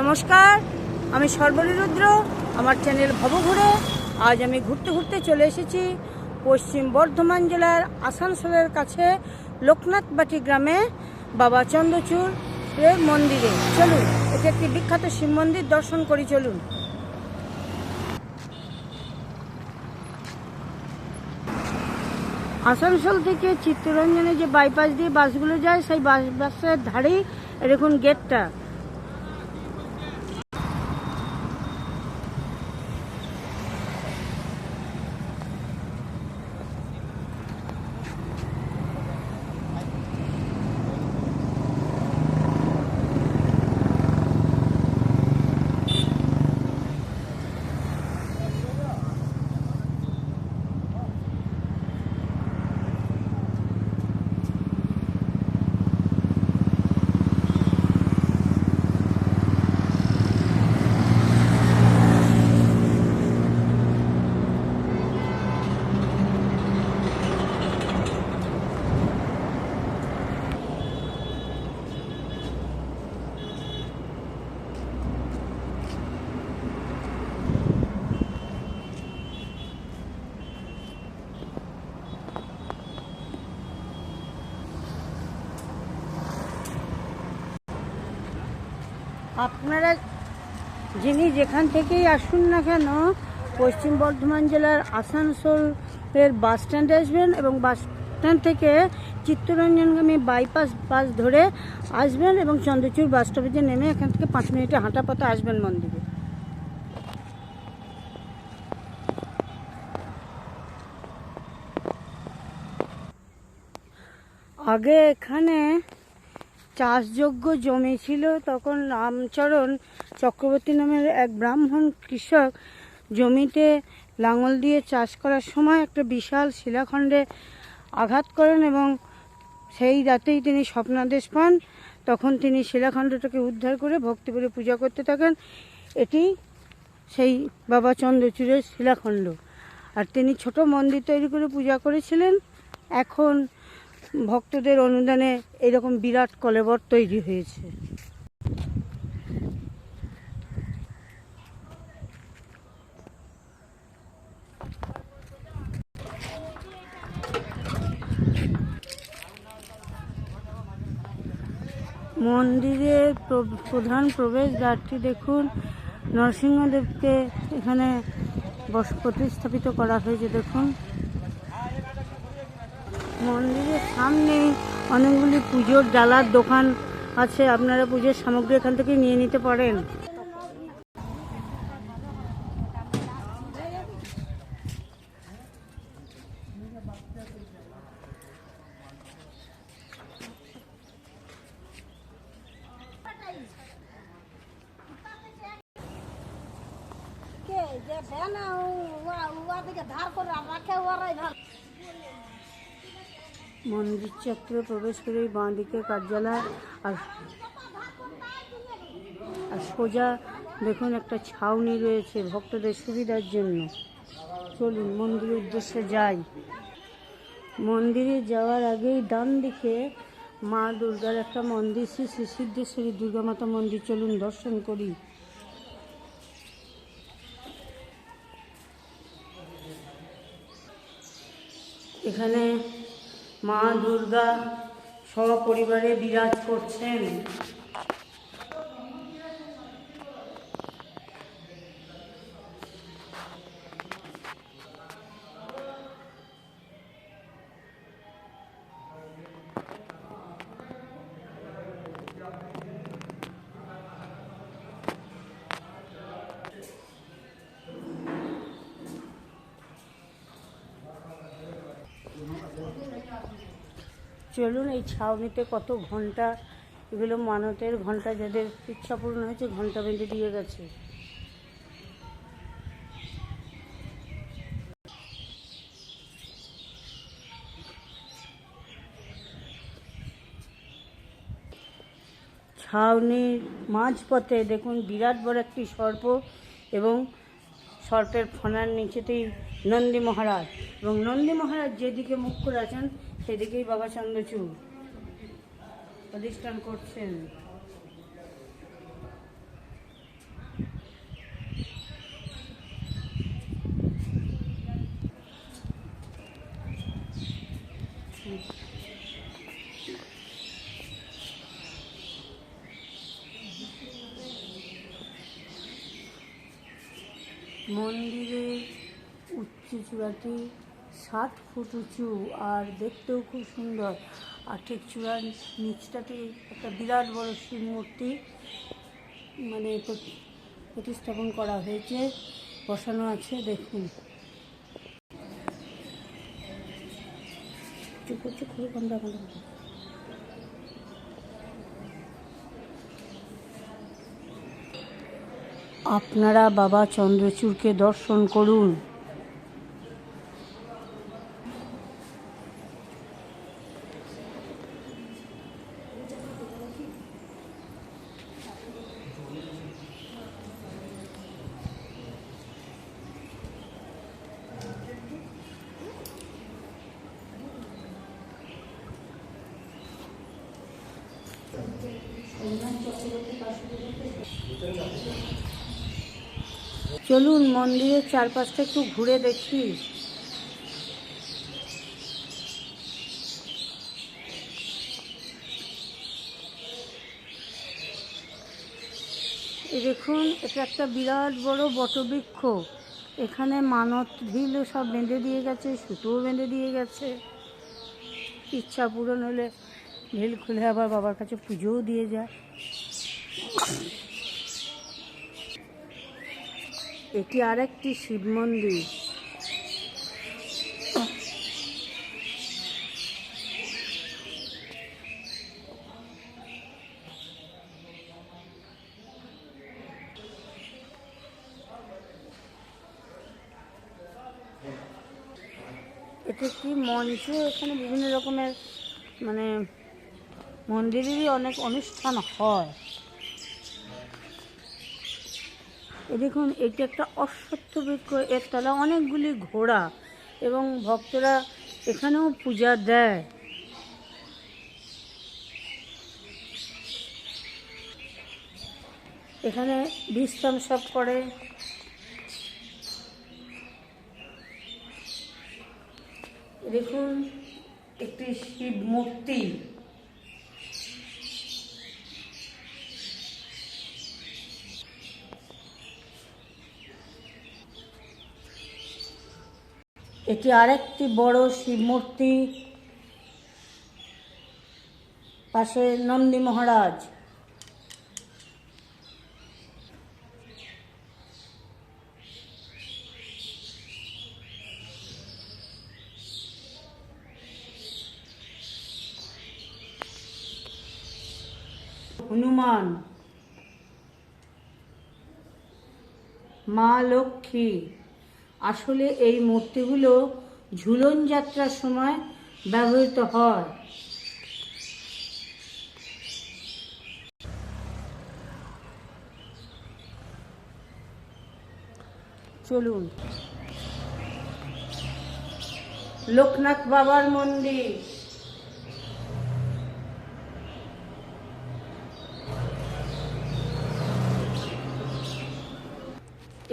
নমস্কার, আমি সর্বরী রুদ্র আমার চ্যানেল ভবঘুরে আজ আমি ঘুরতে ঘুরতে চলে এসেছি পশ্চিম বর্ধমান জেলার আসানসোলের কাছে লোকনাথবাটি গ্রামে বাবা চন্দ্রচূড় এর মন্দিরে। চলুন, এটি একটি বিখ্যাত শিব মন্দির, দর্শন করি, চলুন। আসানসোল থেকে চিত্তরঞ্জনে যে বাইপাস দিয়ে বাসগুলো যায়, সেই বাস বাসের ধারেই দেখুন গেটটা আপনারা যিনি যেখান থেকেই আসুন না কেন, পশ্চিম বর্ধমান জেলার আসানসোলের বাস স্ট্যান্ডে আসবেন এবং বাস স্ট্যান্ড থেকে চিত্তরঞ্জনগামী বাইপাস বাস ধরে আসবেন এবং চন্দ্রচূড় বাস স্টপেজে নেমে এখান থেকে পাঁচ মিনিটে হাঁটা পথে আসবেন মন্দিরে। আগে এখানে চাষযোগ্য জমি ছিল, তখন রামচরণ চক্রবর্তী নামের এক ব্রাহ্মণ কৃষক জমিতে লাঙল দিয়ে চাষ করার সময় একটা বিশাল শিলাখণ্ডে আঘাত করেন এবং সেই রাতেই তিনি স্বপ্নাদেশ পান। তখন তিনি শিলাখণ্ডটাকে উদ্ধার করে ভক্তিপুরে পূজা করতে থাকেন। এটি সেই বাবা চন্দ্রচূড়ের শিলাখণ্ড। আর তিনি ছোট মন্দির তৈরি করে পূজা করেছিলেন। এখন ভক্তদের অনুদানে এরকম বিরাট কলেবর তৈরি হয়েছে। মন্দিরের প্র- প্রধান প্রবেশ দ্বারটি দেখুন, নরসিংহদেবকে এখানে প্রতিস্থাপিত করা হয়েছে, দেখুন। মন্দিরের সামনে অনেকগুলি পুজোর ডালার দোকান আছে। আপনারা পুজোর সামগ্রী এখান থেকে নিয়ে নিতে পারেন। যে ভ্যান উয়া থেকে ধার ওরাই মন্দির চক্রে প্রবেশ করেই বাঁ দিকে কার্যালয় আর আর সোজা দেখুন একটা ছাউনি রয়েছে ভক্তদের সুবিধার জন্য। চলুন মন্দিরের উদ্দেশ্যে যাই। মন্দিরে যাওয়ার আগেই ডান দিকে মা দুর্গার একটা মন্দির শ্রী শ্রী সিদ্ধেশ্বরী দুর্গা মাতা মন্দির। চলুন দর্শন করি। এখানে মা দুর্গা সপরিবারে বিরাজ করছেন। চলুন এই ছাউনিতে কত ঘণ্টা এগুলো মানতের ঘণ্টা যাদের ইচ্ছা পূরণ হয়েছে ঘণ্টা বেঁধে দিয়ে গেছে। ছাউনির মাঝপথে দেখুন বিরাট বড় একটি সর্প এবং সর্পের ফনার নিচেতেই নন্দী মহারাজ এবং নন্দী মহারাজ যেদিকে মুখ করে আছেন সেদিকেই বাবা চন্দ্রচূড়। প্রতিষ্ঠান করছেন। মন্দিরের উচ্চ চূড়াটি ষাট ফুট উঁচু আর দেখতেও খুব সুন্দর। আর ঠিক চূড়ার নিচটাতে একটা বিরাট বড় শিব মূর্তি মানে প্রতি- প্রতিস্থাপন করা হয়েছে, বসানো আছে, দেখুন। বন্ধ আপনারা বাবা চন্দ্রচূড়কে দর্শন করুন। চলুন মন্দিরের চারপাশটা একটু ঘুরে দেখি। দেখুন, এটা একটা বিরাট বড় বটবৃক্ষ। এখানে মানত ঢিল সব বেঁধে দিয়ে গেছে, সুতোও বেঁধে দিয়ে গেছে। ইচ্ছা পূরণ হলে ঢিল খুলে আবার বাবার কাছে পুজোও দিয়ে যায়। এটি আরেকটি শিব মন্দির। এটি একটি মঞ্চ, এখানে বিভিন্ন রকমের মানে মন্দিরেরই অনেক অনুষ্ঠান হয়। এ দেখুন, এটি একটা অশ্বত্থ বৃক্ষ। এর তলা অনেকগুলি ঘোড়া এবং ভক্তরা এখানেও পূজা দেয়। এখানে বিশ্রাম সব করে। দেখুন, একটি শিব মূর্তি। এটি আরেকটি বড় শিব মূর্তি পাশে নন্দী মহারাজ। হনুমান মা লক্ষ্মী আসলে এই মূর্তিগুলো ঝুলন যাত্রার সময় ব্যবহৃত হয়। চলুন। লোকনাথ বাবার মন্দির।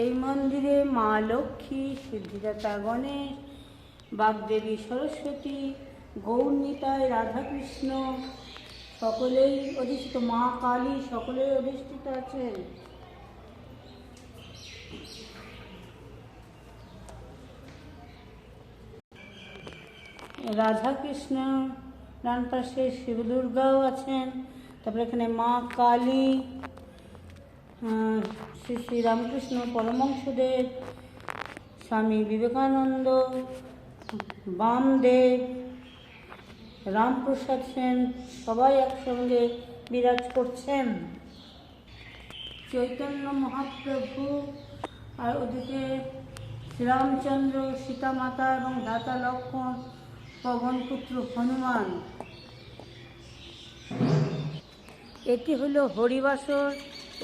এই মন্দিরে মা লক্ষ্মী, সিদ্ধিদাতা গণেশ, বাগদেবী সরস্বতী গৌরনীতায় রাধাকৃষ্ণ, সকলেই অধিষ্ঠিত, মা কালী সকলেই অধিষ্ঠিত আছেন। রাধাকৃষ্ণ, ডান পাশে শিব দুর্গাও আছেন, তারপরে এখানে মা কালী শ্রী শ্রী রামকৃষ্ণ পরমংসদেব স্বামী বিবেকানন্দ, বামদেব, রামপ্রসাদ সেন, সবাই একসঙ্গে বিরাজ করছেন। চৈতন্য মহাপ্রভু আর ওদিকে শ্রীরামচন্দ্র সীতা মাতা এবং দাতা লক্ষ্মণ পবনপুত্র হনুমান। এটি হলো হরিবাসর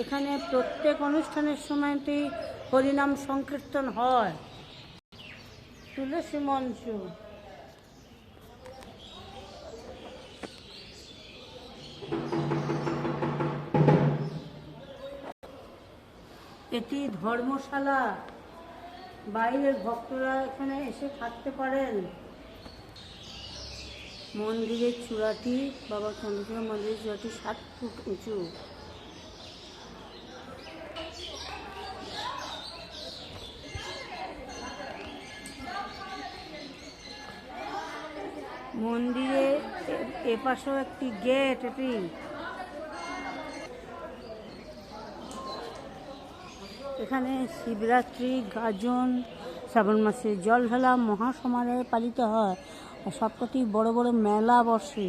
এখানে প্রত্যেক অনুষ্ঠানের সময়তেই হরিনাম সংকীর্তন হয়। তুলসী মঞ্চ এটি ধর্মশালা। বাইরের ভক্তরা এখানে এসে থাকতে পারেন। মন্দিরের চূড়াটি, বাবা চন্দ্রচূড়া মন্দিরের চূড়াটি সাত ফুট উঁচু। মন্দিরে এপাশেও একটি গেট, এটি। এখানে শিবরাত্রি, গাজন, শ্রাবণ মাসে জল ঢালা মহাসমারোহে পালিত হয়। আর সবকটি বড় বড় মেলা বসে।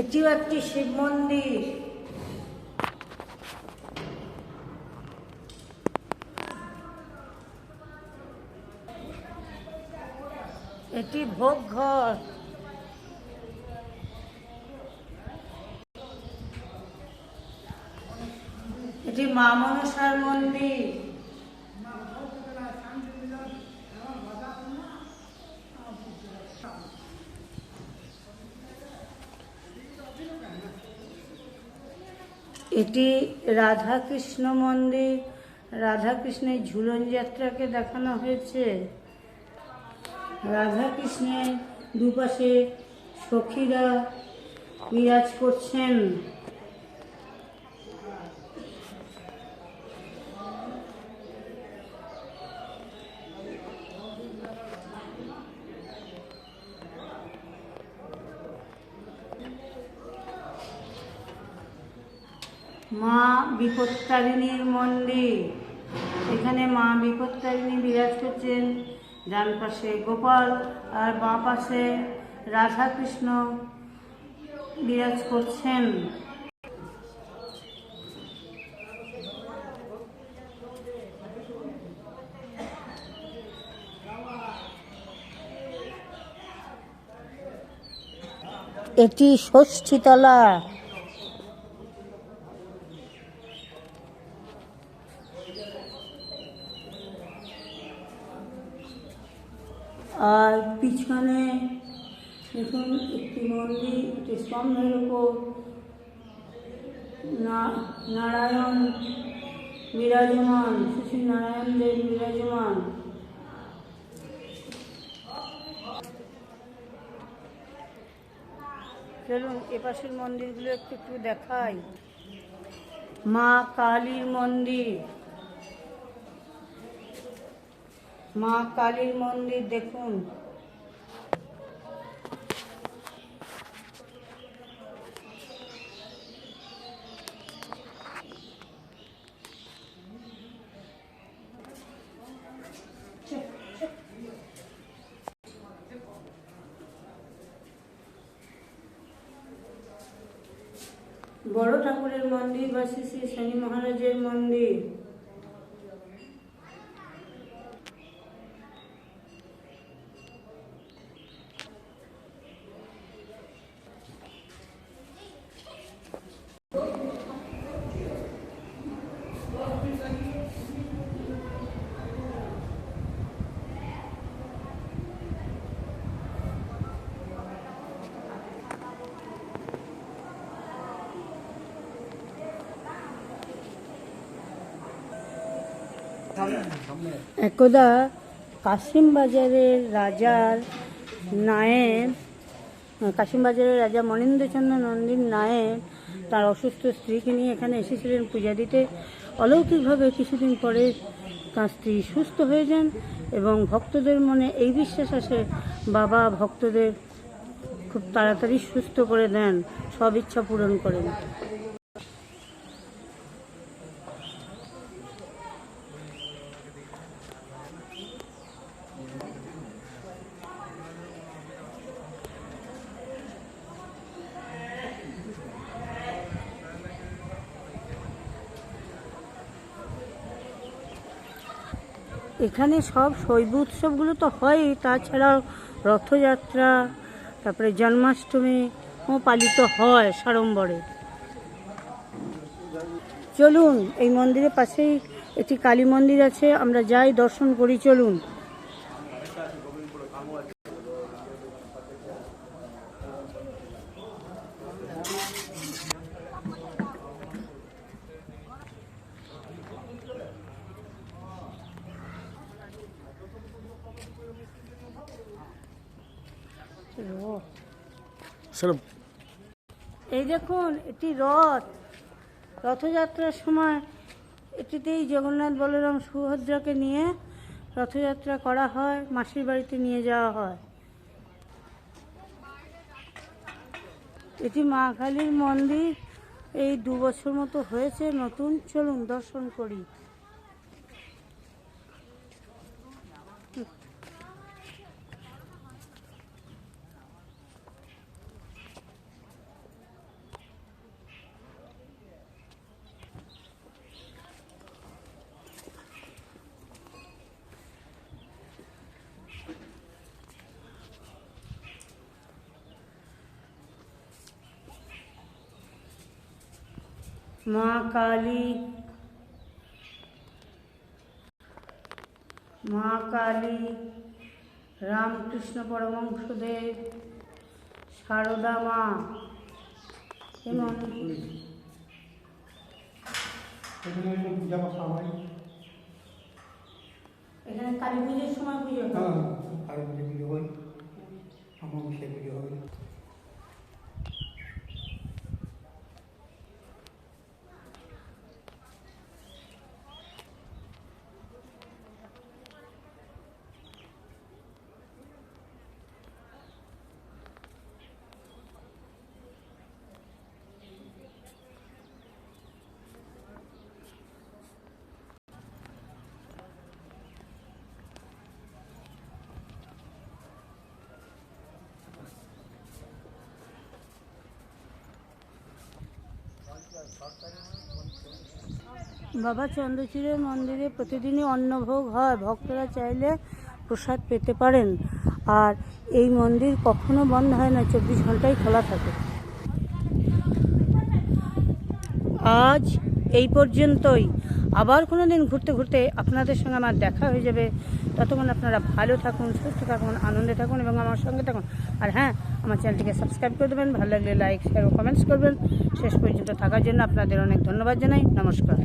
এটিও একটি শিব মন্দির। এটি ভোগ ঘর। এটি মা মনসার মন্দির। এটি রাধাকৃষ্ণ মন্দির। রাধাকৃষ্ণের ঝুলন যাত্রাকে দেখানো হয়েছে। রাধাকৃষ্ণের দুপাশে সখীরা বিরাজ করছেন। মা বিপত্তারিণীর মন্দির। এখানে মা বিপত্তারিণী বিরাজ করছেন। ডান পাশে গোপাল আর বাঁ পাশে রাধাকৃষ্ণ বিরাজ করছেন। এটি ষষ্ঠীতলা আর পিছনে দেখুন একটি মন্দির না- নারায়ণ বিরাজমান শ্রী নারায়ণ দেব বিরাজমান। চলুন, এপাশের মন্দিরগুলো একটু একটু দেখাই। মা কালীর মন্দির। মা কালীর মন্দির, দেখুন। বড় ঠাকুরের মন্দির বা শ্রী শ্রী শনি মহারাজের মন্দির। একদা কাশিম বাজারের রাজার নায়েব কাশিম বাজারের রাজা মনীন্দ্রচন্দ্র নন্দীর নায়েব তার অসুস্থ স্ত্রীকে নিয়ে এখানে এসেছিলেন পূজা দিতে। অলৌকিকভাবে কিছুদিন পরে তার স্ত্রী সুস্থ হয়ে যান এবং ভক্তদের মনে এই বিশ্বাস আসে, বাবা ভক্তদের খুব তাড়াতাড়ি সুস্থ করে দেন, সব ইচ্ছা পূরণ করেন। এখানে সব শৈব উৎসবগুলো তো হয়ই, তাছাড়াও রথযাত্রা, তারপরে জন্মাষ্টমী ও পালিত হয় সাড়ম্বরে। চলুন, এই মন্দিরের পাশেই একটি কালী মন্দির আছে, আমরা যাই, দর্শন করি, চলুন। এই দেখুন, এটি রথ। রথযাত্রার সময় এটিতেই জগন্নাথ বলরাম সুভদ্রাকে নিয়ে রথযাত্রা করা হয়, মাসির বাড়িতে নিয়ে যাওয়া হয়। এটি মা কালীর মন্দির। এই দু বছর মতো হয়েছে নতুন। চলুন দর্শন করি। মা কালী। মা কালী রামকৃষ্ণ পরমহংসদেব সারদা মা এবং এখানে হয় কালী পুজোর সময় পুজো হয়। হ্যাঁ আর পুজো পুজো হয়। আমার সে পুজো হয় বাবা চন্দ্রচূড়ের মন্দিরে প্রতিদিনই অন্নভোগ হয়। ভক্তরা চাইলে প্রসাদ পেতে পারেন। আর এই মন্দির কখনো বন্ধ হয় না, চব্বিশ ঘন্টাই খোলা থাকে। আজ এই পর্যন্তই। আবার কোনো দিন ঘুরতে ঘুরতে আপনাদের সঙ্গে আমার দেখা হয়ে যাবে। ততক্ষণ আপনারা ভালো থাকুন, সুস্থ থাকুন, আনন্দে থাকুন এবং আমার সঙ্গে থাকুন। আর হ্যাঁ আমার চ্যানেলটিকে সাবস্ক্রাইব করে দেবেন, ভালো লাগলে লাইক শেয়ার ও কমেন্টস করবেন। শেষ পর্যন্ত থাকার জন্য আপনাদের অনেক ধন্যবাদ জানাই। নমস্কার।